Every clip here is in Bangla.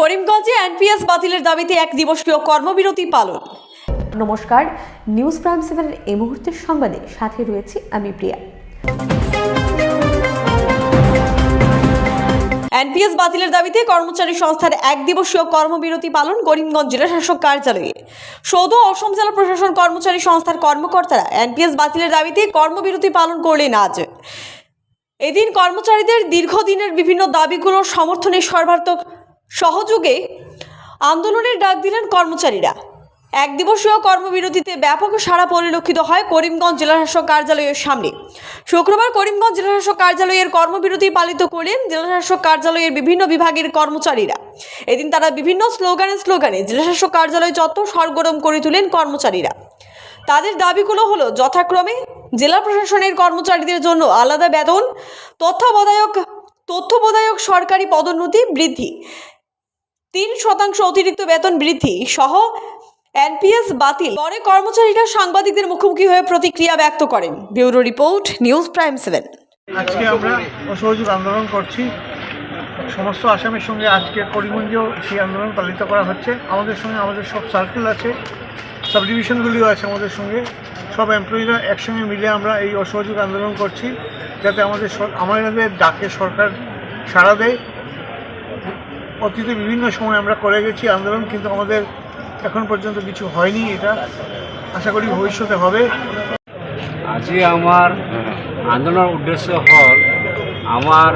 করিমগঞ্জে এনপিএস বাতিলের দাবিতে এক দিবসীয় কর্মবিরতি পালন। নমস্কার, নিউজ প্রাইম সেভেনের এই মুহূর্তের সংবাদে সাথে রয়েছে আমি প্রিয়া। এনপিএস বাতিলের দাবিতে কর্মচারী সংস্থার এক দিবসীয় কর্মবিরতি পালন করিমগঞ্জ জেলা শাসক কার্যালয়ে। সৌদ অসম জেলা প্রশাসন কর্মচারী সংস্থার কর্মকর্তারা এনপিএস বাতিলের দাবিতে কর্মবিরতি পালন করলেন আজ। এদিন কর্মচারীদের দীর্ঘদিনের বিভিন্ন দাবিগুলোর সমর্থনে সর্বাত্মক সহযোগে আন্দোলনের ডাক দিলেন কর্মচারীরা। এক দিবসীয় কর্মবিরতিতে ব্যাপক সাড়া পরিলক্ষিত হয় করিমগঞ্জ জেলাশাসক কার্যালয়ের সামনে। শুক্রবার করিমগঞ্জ জেলাশাসক কার্যালয়ের কর্মবিরতি পালিত করলেন জেলাশাসক কার্যালয়ের বিভিন্ন বিভাগের কর্মচারীরা। এদিন তারা বিভিন্ন স্লোগানে স্লোগানে জেলাশাসক কার্যালয় চত্বর সরগরম করে তুলেন কর্মচারীরা। তাদের দাবিগুলো হলো, যথাক্রমে জেলা প্রশাসনের কর্মচারীদের জন্য আলাদা বেতন তত্ত্বাবধায়ক তথ্যবোধায়ক সরকারি পদোন্নতি বৃদ্ধি তিন শতাংশ অতিরিক্ত বেতন বৃদ্ধি সহ এনপিএস বাতিল। পরে কর্মচারীরা সাংবাদিকদের মুখোমুখি হয়ে প্রতিক্রিয়া ব্যক্ত করেন। Bureau report, news prime seven. আজকে আমরা অসহযোগ আন্দোলন করছি। সমস্ত আসামের সঙ্গে আজকে করিমগঞ্জেও সেই আন্দোলন পালিত করা হচ্ছে। আমাদের সঙ্গে আমাদের সব সার্কেল আছে সাব ডিভিশনগুলিও আছে আমাদের সঙ্গে। সব এমপ্লয়িরা একসঙ্গে মিলে আমরা এই অসহযোগ আন্দোলন করছি, যাতে আমাদের আমাদের ডাকে সরকার সাড়া দেয় অতীতে বিভিন্ন সময় আমরা করে গেছি আন্দোলন, কিন্তু আমাদের এখন পর্যন্ত কিছু হয়নি এটা। আশা করি ভবিষ্যতে হবে। আজি আমাৰ আন্দোলনৰ উদ্দেশ্য হ'ল আমাৰ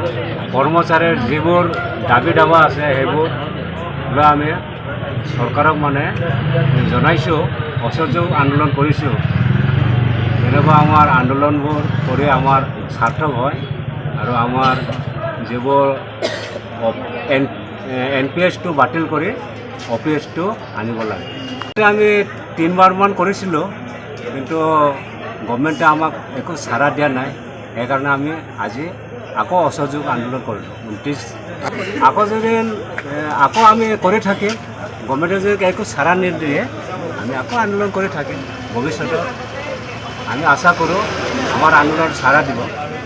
কৰ্মচাৰীৰ যিবোৰ দাবি দাবা আছে, সেইবোৰ আমি চৰকাৰক মানে জনাইছোঁ, অসহযোগ আন্দোলন কৰিছোঁ। যেনেকুৱা আমাৰ আন্দোলনবোৰ কৰি আমাৰ সাৰ্থক হয় আৰু আমাৰ যিবোৰ এন এন পি এছটো বাতিল কৰি অ' পি এছটো আনিব লাগে। আমি তিনিবাৰমান কৰিছিলোঁ কিন্তু গভমেণ্টে আমাক একো চাৰা দিয়া নাই সেইকাৰণে আমি আজি আকৌ অসহযোগ আন্দোলন কৰিলোঁ ঊনত্ৰিছ আকৌ যদি আকৌ আমি কৰি থাকিম গভমেণ্টে যদি একো চাৰা নিদিয়ে, আমি আকৌ আন্দোলন কৰি থাকিম ভৱিষ্যতত আমি আশা কৰোঁ আমাৰ আন্দোলন চাৰা দিব।